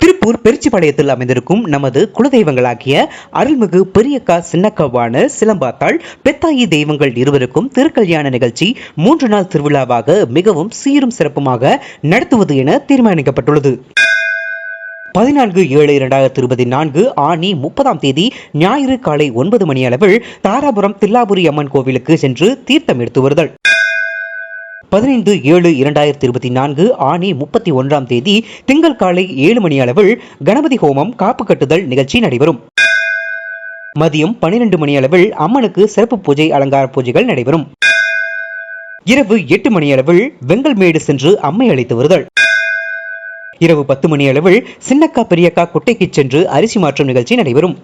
திருப்பூர் பெருச்சிபாளையத்தில் அமைந்திருக்கும் நமது குலதெய்வங்களாகிய அருள்மிகு பெரியக்கா சின்னக்காவான சிலம்பாத்தாள் பெத்தாயி தெய்வங்கள் இருவருக்கும் திருக்கல்யாண நிகழ்ச்சி மூன்று நாள் திருவிழாவாக மிகவும் சீரும் சிறப்புமாக நடத்துவது என தீர்மானிக்கப்பட்டுள்ளது. பதினான்கு ஏழு இரண்டாயிரத்தி இருபத்தி நான்கு ஆணி முப்பதாம் தேதி ஞாயிறு காலை ஒன்பது மணி அளவில் தாராபுரம் தில்லாபுரி அம்மன் கோவிலுக்கு சென்று தீர்த்தம் எடுத்து வருதல். பதினைந்து ஏழு இரண்டாயிரத்தி இருபத்தி நான்கு ஆணி முப்பத்தி ஒன்றாம் தேதி திங்கள் காலை ஏழு மணி அளவில் கணபதி ஹோமம் காப்பு கட்டுதல் நிகழ்ச்சி நடைபெறும். மதியம் பனிரெண்டு மணி அளவில் அம்மனுக்கு சிறப்பு பூஜை அலங்கார பூஜைகள் நடைபெறும். இரவு எட்டு மணி அளவில் வெங்கல்மேடு சென்று அம்மை அழைத்து வருதல். இரவு பத்து மணி அளவில் சின்னக்கா பெரியக்கா குட்டைக்கு சென்று அரிசி மாற்றும் நிகழ்ச்சி நடைபெறும்.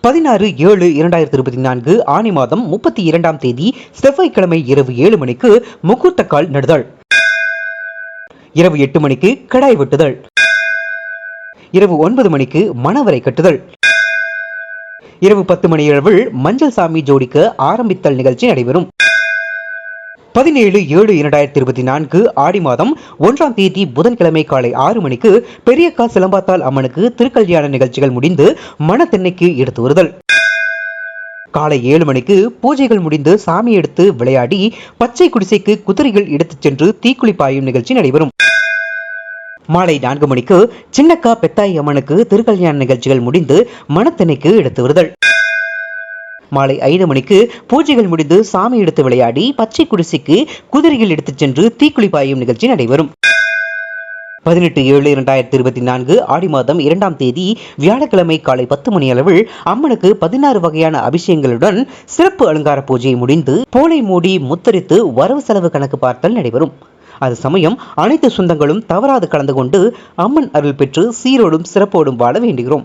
பதினாறு ஏழு இரண்டாயிரத்தி இருபத்தி நான்கு ஆணி மாதம் முப்பத்தி இரண்டாம் தேதி செவ்வாய்க்கிழமை இரவு ஏழு மணிக்கு முகூர்த்த கால் நடுதல். இரவு எட்டு மணிக்கு கடாய் வெட்டுதல். இரவு ஒன்பது மணிக்கு மணவரை கட்டுதல். இரவு பத்து மணி அளவில் மஞ்சள் சாமி ஜோடிக்க ஆரம்பித்தல் நிகழ்ச்சி நடைபெறும். பதினேழு ஏழு இரண்டாயிரத்தி இருபத்தி நான்கு ஆடி மாதம் ஒன்றாம் தேதி புதன்கிழமை காலை ஆறு மணிக்கு பெரியக்கா சிலம்பாத்தாள் அம்மனுக்கு திருக்கல்யாண நிகழ்ச்சிகள் முடிந்து மணத்தென்னைக்கு எடுத்து வருதல். காலை ஏழு மணிக்கு பூஜைகள் முடிந்து சாமி எடுத்து விளையாடி பச்சை குடிசைக்கு குதிரைகள் எடுத்துச் சென்று தீக்குளி பாயும் நிகழ்ச்சி நடைபெறும். மாலை நான்கு மணிக்கு சின்னக்கா பெத்தாய் அம்மனுக்கு திருக்கல்யாண நிகழ்ச்சிகள் முடிந்து மணத்தென்னைக்கு எடுத்து வருதல். மாலை ஐந்து மணிக்கு பூஜைகள் முடிந்து சாமி எடுத்து விளையாடி பச்சை குடிசைக்கு குதிரைகள் எடுத்துச் சென்று தீக்குளி பாயும் நிகழ்ச்சி நடைபெறும். பதினெட்டு ஏழு இரண்டாயிரத்தி இருபத்தி நான்கு ஆடி மாதம் இரண்டாம் தேதி வியாழக்கிழமை காலை பத்து மணி அளவில் அம்மனுக்கு பதினாறு வகையான அபிஷேகங்களுடன் சிறப்பு அலங்கார பூஜை முடிந்து போலை மூடி முத்தரித்து வரவு செலவு கணக்கு பார்த்தல் நடைபெறும். அது சமயம் அனைத்து சொந்தங்களும் தவறாது கலந்து கொண்டு அம்மன் அருள் பெற்று சீரோடும் சிறப்போடும் வாழ வேண்டுகிறோம்.